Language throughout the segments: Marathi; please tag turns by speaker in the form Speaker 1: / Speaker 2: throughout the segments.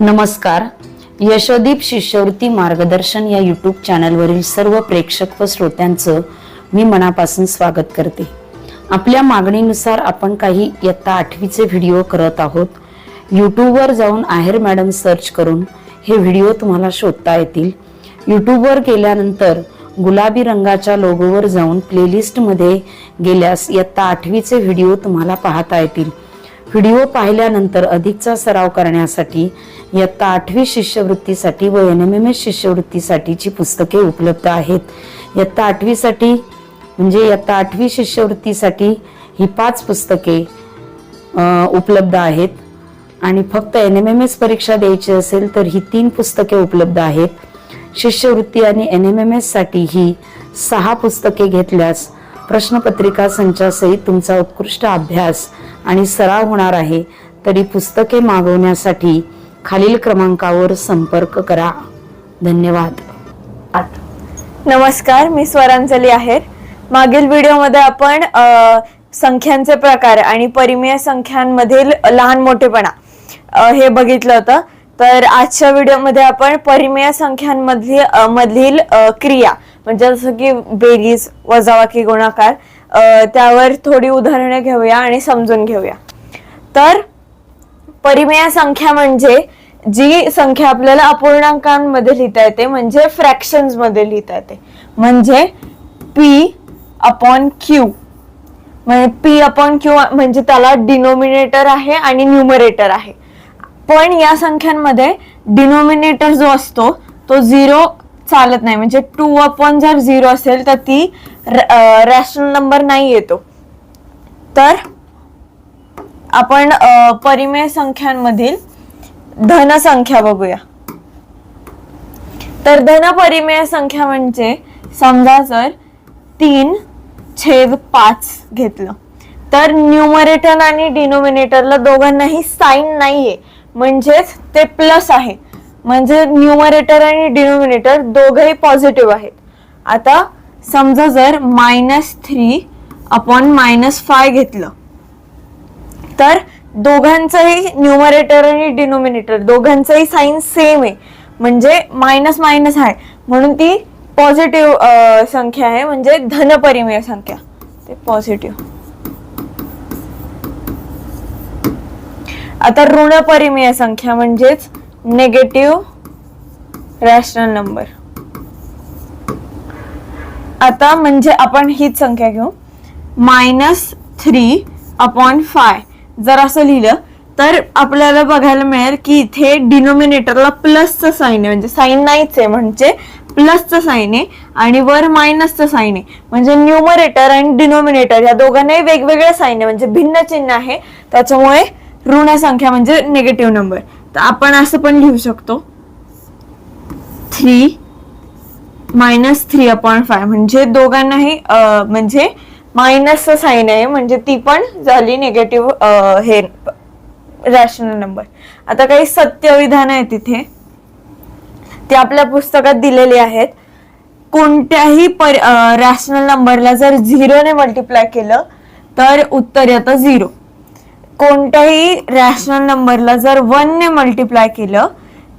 Speaker 1: नमस्कार. यशोदीप शिष्यवृत्ती मार्गदर्शन या यूट्यूब चॅनलवरील सर्व प्रेक्षक व श्रोत्यांचं मी मनापासून स्वागत करते. आपल्या मागणीनुसार आपण काही इयत्ता आठवीचे व्हिडिओ करत आहोत. यूट्यूबवर जाऊन आहेर मॅडम सर्च करून हे व्हिडिओ तुम्हाला शोधता येतील. यूट्यूबवर गेल्यानंतर गुलाबी रंगाच्या लोगोवर जाऊन प्लेलिस्टमध्ये गेल्यास इयत्ता आठवीचे व्हिडिओ तुम्हाला पाहता येतील. व्हिडिओ पाहिल्यानंतर अधिकचा सराव करण्यासाठी इयत्ता आठवी शिष्यवृत्तीसाठी व एन एम एम एस शिष्यवृत्तीसाठीची पुस्तके उपलब्ध आहेत. इयत्ता आठवीसाठी म्हणजे इयत्ता आठवी शिष्यवृत्तीसाठी ही पाच पुस्तके उपलब्ध आहेत. आणि फक्त एन एम एम एस परीक्षा द्यायची असेल तर ही तीन पुस्तके उपलब्ध आहेत. शिष्यवृत्ती आणि एन एम एम एससाठी ही सहा पुस्तके घेतल्यास प्रश्नपत्रिका संचासहित तुमचा उत्कृष्ट अभ्यास आणि सराव होणार आहे. तरी पुस्तके मागवण्यासाठी खालील क्रमांकावर संपर्क करा. धन्यवाद.
Speaker 2: नमस्कार मी स्वरांजली आहेर. मागील व्हिडिओमध्ये आपण संख्यांचे प्रकार आणि परिमेय संख्यांमधील लहान मोठेपणा हे बघितलं होतं. तर आजच्या व्हिडिओमध्ये आपण परिमेय संख्यांमधली मधील क्रिया म्हणजे जसं की बेरीज वजावाकी गुणाकार त्यावर थोडी उदाहरणे घेऊया आणि समजून घेऊया. तर परिमेय संख्या म्हणजे जी संख्या आपल्याला अपूर्णांकांमध्ये लिहिता येते म्हणजे फ्रॅक्शन्समध्ये लिहिता येते. म्हणजे पी अपॉन क्यू म्हणजे पी अपॉन क्यू म्हणजे त्याला डिनोमिनेटर आहे आणि न्युमरेटर आहे. पण या संख्यांमध्ये डिनोमिनेटर जो असतो तो झिरो चालत नाही. म्हणजे टू अपॉन जर झिरो असेल तर ती रॅशनल नंबर नाही येतो. तर आपण परिमेय संख्यांमधील धनसंख्या बघूया. तर धन परिमेय संख्या म्हणजे समजा जर तीन छेद पाच घेतलं तर न्यूमरेटर आणि डिनोमिनेटरला दोघांनाही साईन नाहीये. म्हणजेच ते प्लस आहे. म्हणजे न्यूमरेटर आणि डिनोमिनेटर दोघंही पॉझिटिव्ह आहेत. आता समजा जर minus three upon minus five घेतलं तर दोघांचंही न्यूमरेटर आणि डिनोमिनेटर दोघांचंही साईन सेम आहे. म्हणजे मायनस मायनस आहे. म्हणून ती पॉझिटिव्ह संख्या आहे. म्हणजे धनपरिमेय संख्या. ते पॉझिटिव्ह आता ऋणपरिमेय संख्या म्हणजेच नेगेटिव्ह रॅशनल नंबर आता म्हणजे आपण हीच संख्या घेऊ. मायनस थ्री अपॉन फाय जर असं लिहिलं तर आपल्याला बघायला मिळेल की इथे डिनोमिनेटरला प्लसचं साईन आहे. म्हणजे साईन नाहीच आहे म्हणजे प्लसचं साईन आहे आणि वर मायनसचं साईन आहे. म्हणजे न्यूमरेटर आणि डिनोमिनेटर या दोघांनाही वेगवेगळं साईन आहे. म्हणजे भिन्न चिन्ह आहे. त्याच्यामुळे ऋण संख्या म्हणजे निगेटिव्ह नंबर तर आपण असं पण लिहू शकतो. Three minus three upon five. म्हणजे दोघांनाही म्हणजे मायनसचं साईन आहे. म्हणजे ती पण झाली निगेटिव्ह हे रॅशनल नंबर आता काही सत्य विधान आहे तिथे. ते आपल्या पुस्तकात दिलेली आहेत. कोणत्याही पर रॅशनल नंबरला जर झिरोने मल्टिप्लाय केलं तर उत्तर येतं झिरो कोणत्याही रॅशनल नंबरला जर वनने मल्टिप्लाय केलं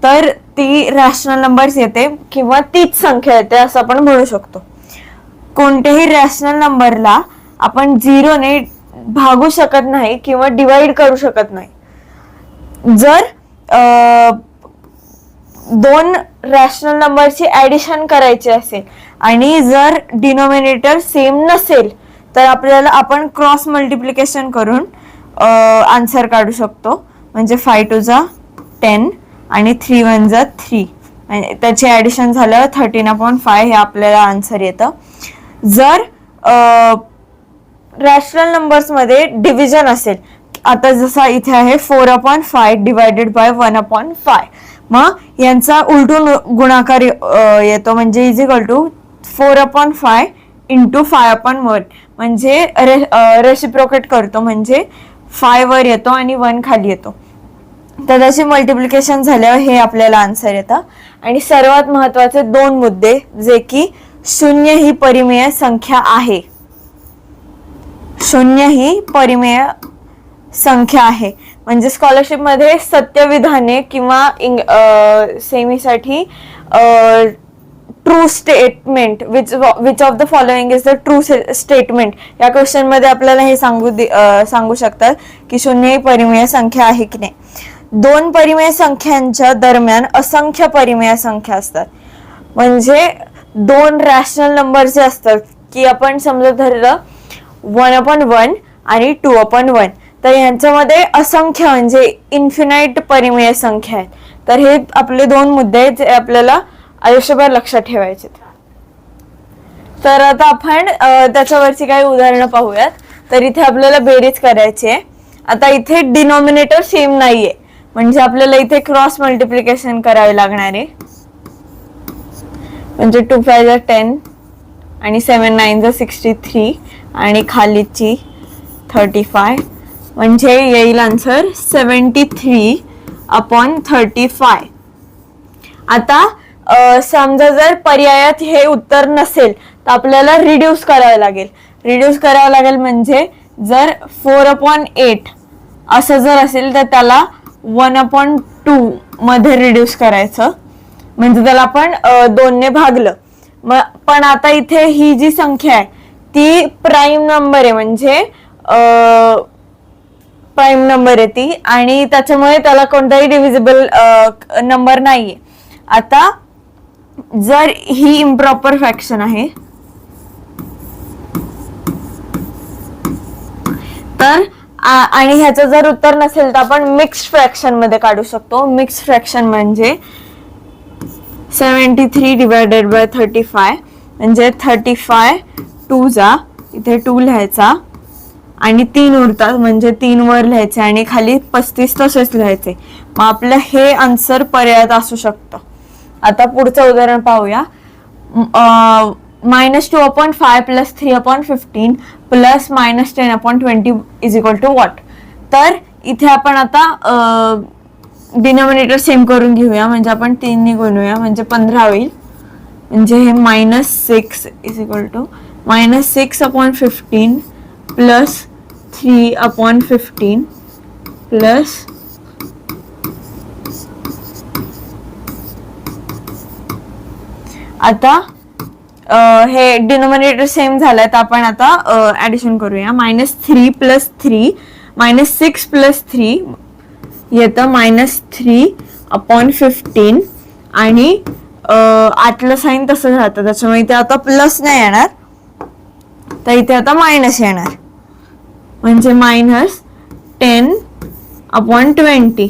Speaker 2: तर ती रॅशनल नंबर्स येते किंवा तीच संख्या येते असं आपण म्हणू शकतो. कोणत्याही रॅशनल नंबरला आपण झिरोने भागू शकत नाही किंवा डिवाइड करू शकत नाही. जर दोन रॅशनल नंबरची ऍडिशन करायची असेल आणि जर डिनोमिनेटर सेम नसेल तर आपल्याला आपण क्रॉस मल्टिप्लिकेशन करून आन्सर काढू शकतो. म्हणजे फाय टू जा टेन आणि थ्री वन जा थ्री त्याचे ऍडिशन झालं थर्टीन अपॉइंट फाय हे आपल्याला आन्सर येतं. जर रॅशनल नंबर्समध्ये डिव्हिजन असेल आता जसा इथे आहे four upon five divided by one upon five मग यांचा उलटून गुणाकार येतो. म्हणजे is equal to four upon five into five upon one म्हणजे रेसिप्रोकेट करतो. म्हणजे फाय वर येतो आणि वन खाली येतो. तर त्याची मल्टिप्लिकेशन झाल्यावर हे आपल्याला आन्सर येतं. आणि सर्वात महत्त्वाचे दोन मुद्दे जे की शून्य ही परिमेय संख्या आहे. शून्य ही परिमेय संख्या आहे. म्हणजे स्कॉलरशिपमध्ये सत्यविधाने किंवा इंग सेमीसाठी true statement which which of the following is the true statement या क्वेश्चनमध्ये आपल्याला हे सांगू दे- सांगू शकतात की शून्य ही परिमेय संख्या आहे की नाही. दोन परिमेय संख्यांच्या दरम्यान असंख्य परिमेय संख्या असतात. म्हणजे दोन रॅशनल नंबर जे असतात की आपण समजा धरलं वन अपॉन वन आणि टू अपॉन वन तर यांच्यामध्ये असंख्य म्हणजे इन्फिनाईट परिमेय संख्या आहेत. तर हे आपले दोन मुद्दे आहेत जे आपल्याला आयुष्यभर लक्षात ठेवायचे तर आता आपण त्याच्यावरची काही उदाहरणं पाहूयात. तर इथे आपल्याला बेरीज करायची आहे. आता इथे डिनॉमिनेटर सेम नाहीये. म्हणजे आपल्याला इथे क्रॉस मल्टिप्लिकेशन करावे लागणार आहे. म्हणजे टू फाय जा टेन आणि सेवन नाईन जा सिक्स्टी थ्री आणि खालीची थर्टी फाय. म्हणजे येईल answer seventy three upon thirty five. आता समजा जर पर्यायात हे उत्तर नसेल तर आपल्याला रिड्यूस करावं लागेल. रिड्यूस करावं लागेल म्हणजे जर फोर अपॉन एट असं जर असेल तर त्याला वन अपॉन टू मध्ये रिड्यूस करायचं. म्हणजे त्याला आपण दोनने भागलं. मग पण आता इथे ही जी संख्या आहे ती प्राईम नंबर आहे. म्हणजे प्राईम नंबर आहे ती. आणि त्याच्यामुळे त्याला कोणताही डिव्हिजिबल नंबर नाहीये. आता जर ही इम्प्रॉपर फ्रॅक्शन आहे तर आणि ह्याचं जर उत्तर नसेल तर आपण मिक्स्ड फ्रॅक्शनमध्ये काढू शकतो. मिक्स फ्रॅक्शन म्हणजे seventy three divided by thirty five म्हणजे थर्टी फाय टू जा इथे टू लिहायचा आणि तीन उरतात म्हणजे तीन वर लिहायचे आणि खाली पस्तीस तसेच लिहायचे. मग आपलं हे आन्सर पर्यायात असू शकतं. आता पुढचं उदाहरण पाहूया. Minus two upon five plus three upon fifteen plus minus ten upon twenty is equal to what तर इथे आपण आता डिनॉमिनेटर सेम करून घेऊया. म्हणजे आपण तीनने गुणूया. म्हणजे पंधरा होईल. म्हणजे हे minus six is equal to minus six upon fifteen plus three upon fifteen plus आता हे डिनोमिनेटर सेम झालंय तर आपण आता ऍडिशन करूया. Minus three plus three minus six plus three येतं मायनस थ्री अपॉन फिफ्टीन आणि आतलं साईन तसं राहतं. त्याच्यामुळे इथे आता प्लस नाही येणार. तर इथे आता मायनस येणार. म्हणजे मायनस टेन अपॉन ट्वेंटी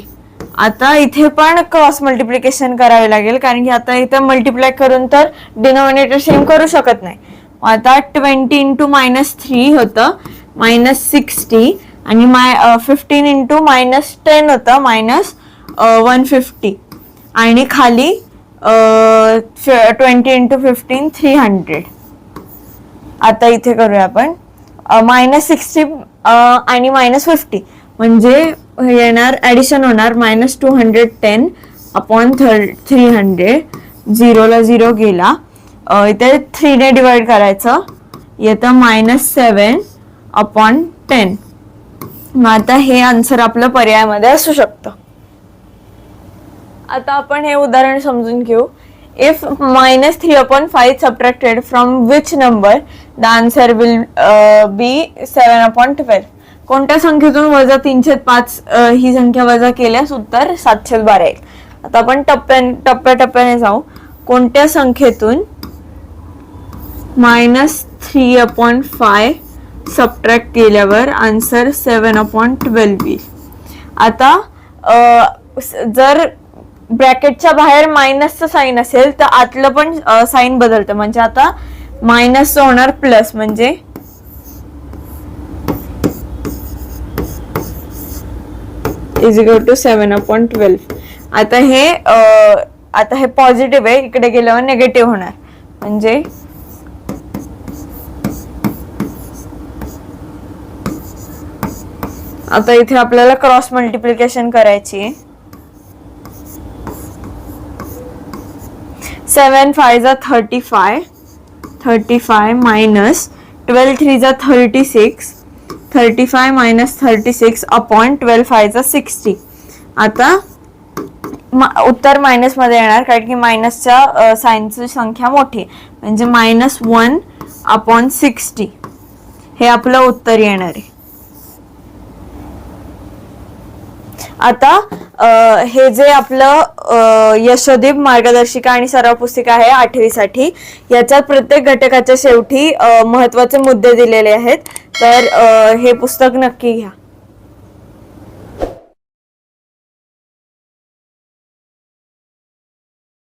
Speaker 2: आता इथे पण क्रॉस मल्टिप्लिकेशन करावे लागेल कारण की आता इथे मल्टिप्लाय करून तर डिनॉमिनेटर सेम करू शकत नाही. आता ट्वेंटी इंटू मायनस थ्री होतं मायनस सिक्स्टी आणि minus fifteen into minus ten होतं मायनस वन फिफ्टी आणि खाली twenty into fifteen three hundred आता इथे करूया आपण. मायनस सिक्स्टी आणि मायनस फिफ्टी म्हणजे येणार ॲडिशन होणार minus two hundred ten upon third three hundred झिरोला zero गेला. इथे थ्रीने डिवाइड करायचं. येतं मायनस सेवन अपॉन टेन मग आता हे आन्सर आपलं पर्यायामध्ये असू शकतं. आता आपण हे उदाहरण समजून घेऊ. If minus three upon five subtracted from which number the answer will be seven upon twelve कोणत्या संख्येतून वजा तीनशे पाच ही संख्या वजा केल्यास उत्तर सातशे बारा येईल आता आपण टप्प्याने टप्प्याटप्प्याने जाऊ. कोणत्या संख्येतून minus three upon five subtract केल्यावर आन्सर सेवन अपॉइंट ट्वेल्व येईल. आता जर ब्रॅकेटच्या बाहेर मायनसचं साईन असेल तर आतलं पण साईन बदलतं. म्हणजे आता मायनसचं होणार प्लस म्हणजे is equal to seven upon twelve आता हे आता हे पॉझिटिव्ह आहे. इकडे गेल्यावर निगेटिव्ह होणार. म्हणजे आता इथे आपल्याला क्रॉस मल्टिप्लिकेशन करायची आहे. सेवन फाय जा thirty five thirty five minus twelve three जा thirty six thirty five minus thirty six upon twelve फायचा sixty आता मा- उत्तर मायनसमध्ये येणार कारण की मायनसच्या सायन्सची संख्या मोठी म्हणजे मायनस वन अपॉन सिक्स्टी हे आपलं उत्तर येणार आहे. आता हे जे आपलं यशोदीप मार्गदर्शिका आणि सराव पुस्तिका आहे आठवीसाठी याच्यात प्रत्येक घटकाच्या शेवटी महत्त्वाचे मुद्दे दिलेले आहेत. तर हे पुस्तक नक्की घ्या.